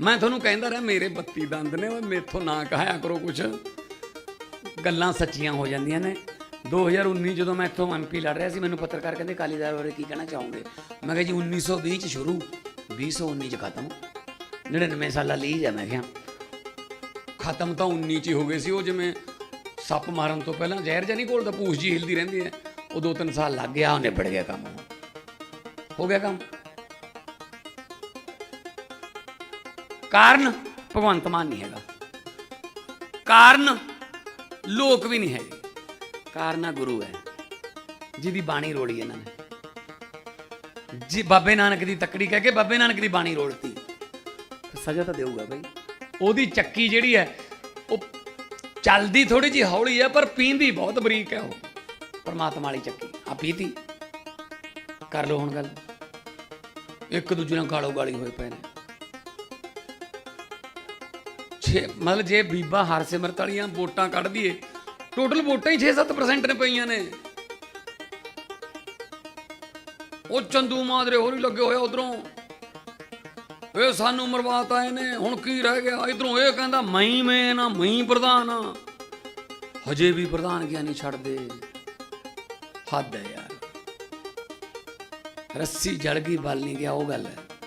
ਮੈਂ ਤੁਹਾਨੂੰ ਕਹਿੰਦਾ ਰਿਹਾ, ਮੇਰੇ 32 ਦੰਦ ਨੇ, ਓਏ ਮੇਥੋਂ ਨਾ ਕਹਾਇਆ ਕਰੋ ਕੁਛ। ਗੱਲਾਂ ਸੱਚੀਆਂ ਹੋ ਜਾਂਦੀਆਂ ਨੇ। 2019 ਜਦੋਂ ਮੈਂ ਇੱਥੋਂ ਐਮਪੀ ਲੜ ਰਿਹਾ ਸੀ, ਮੈਨੂੰ ਪੱਤਰਕਾਰ ਕਹਿੰਦੇ ਕਾਲੀਦਾਰ ਬਾਰੇ ਕੀ ਕਹਿਣਾ ਚਾਹੋਗੇ? ਮੈਂ ਕਿਹਾ ਜੀ 1920 ਚ ਸ਼ੁਰੂ 2019 ਚ ਖਤਮ। 99 ਸਾਲਾਂ ਲਈ ਜਾ ਮੈਂ ਕਿਹਾ। ਖਤਮ ਤਾਂ 19 ਚ ਹੀ ਹੋ ਗਏ ਸੀ, ਉਹ ਜਿਵੇਂ ਸੱਪ ਮਾਰਨ ਤੋਂ ਪਹਿਲਾਂ ਜ਼ਹਿਰ ਜਾਂ ਨਹੀਂ ਘੋਲਦਾ ਪੂਛ ਜੀ ਹਿਲਦੀ ਰਹਿੰਦੀ ਹੈ। ਉਹ ਦੋ ਤਿੰਨ ਸਾਲ ਲੱਗ ਗਿਆ, ਉਹ ਨਿਬੜ ਗਿਆ ਕੰਮ। ਹੋ ਗਿਆ ਕੰਮ। ਕਾਰਨ ਭਗਵੰਤ ਮਾਨ ਨਹੀਂ ਹੈਗਾ। ਕਾਰਨ ਲੋਕ ਵੀ ਨਹੀਂ ਹੈਗੇ। ਕਾਰਨ ਆ ਗੁਰੂ ਹੈ। ਜਿਹਦੀ ਬਾਣੀ ਰੋੜੀ ਇਹਨਾਂ ਨੇ। ਜੀ, ਬਾਬੇ ਨਾਨਕ ਦੀ ਤੱਕੜੀ ਕਹਿ ਕੇ ਬਾਬੇ ਨਾਨਕ ਦੀ ਬਾਣੀ ਰੋੜਤੀ। ਸਜ਼ਾ ਤਾਂ ਦੇਊਗਾ ਬਈ। ਉਹਦੀ ਚੱਕੀ ਜਿਹੜੀ ਹੈ, ਉਹ ਚੱਲਦੀ ਥੋੜੀ ਜਿਹੀ ਹੌਲੀ ਹੈ, ਪਰ ਪੀਂਦੀ ਬਹੁਤ ਬਰੀਕ ਹੈ ਉਹ। ਪਰਮਾਤਮਾ ਵਾਲੀ ਚੱਕੀ। ਆ ਪੀਤੀ। ਕਰ ਲਓ ਹੁਣ ਗੱਲ। ਇੱਕ ਦੂਜੇ ਨਾਲ ਗਾਲੋ ਗਾਲੀ ਹੋਏ ਪਏ ਨੇ। ਛੇ, ਮਤਲਬ ਜੇ ਬੀਬਾ ਹਰਸਿਮਰਤ ਵਾਲੀਆਂ ਵੋਟਾਂ ਕੱਢ ਦਈਏ ਟੋਟਲ ਵੋਟਾਂ ਹੀ 6-7% ਨੇ ਪਈਆਂ ਨੇ। ਉਹ ਚੰਦੂ ਮਾਦਰੇ ਹੋਰ ਹੀ ਲੱਗੇ ਹੋਏ ਉਧਰੋਂ। ਇਹ ਸਾਨੂੰ ਮਰਵਾਤਾ ਨੇ ਹੁਣ ਕੀ ਰਹਿ ਗਿਆ? ਇਧਰੋਂ ਇਹ ਕਹਿੰਦਾ ਮੈਂ ਮੈਂ ਨਾ ਮੈਂ ਪ੍ਰਧਾਨ ਆ। ਹਜੇ ਵੀ ਪ੍ਰਧਾਨ ਗਿਆ ਨਹੀਂ ਛੱਡਦੇ। ਹੱਦ ਹੈ ਯਾਰ। ਰੱਸੀ ਜੜ ਗਈ, ਬਲ ਨਹੀਂ ਗਿਆ, ਉਹ ਗੱਲ ਹੈ।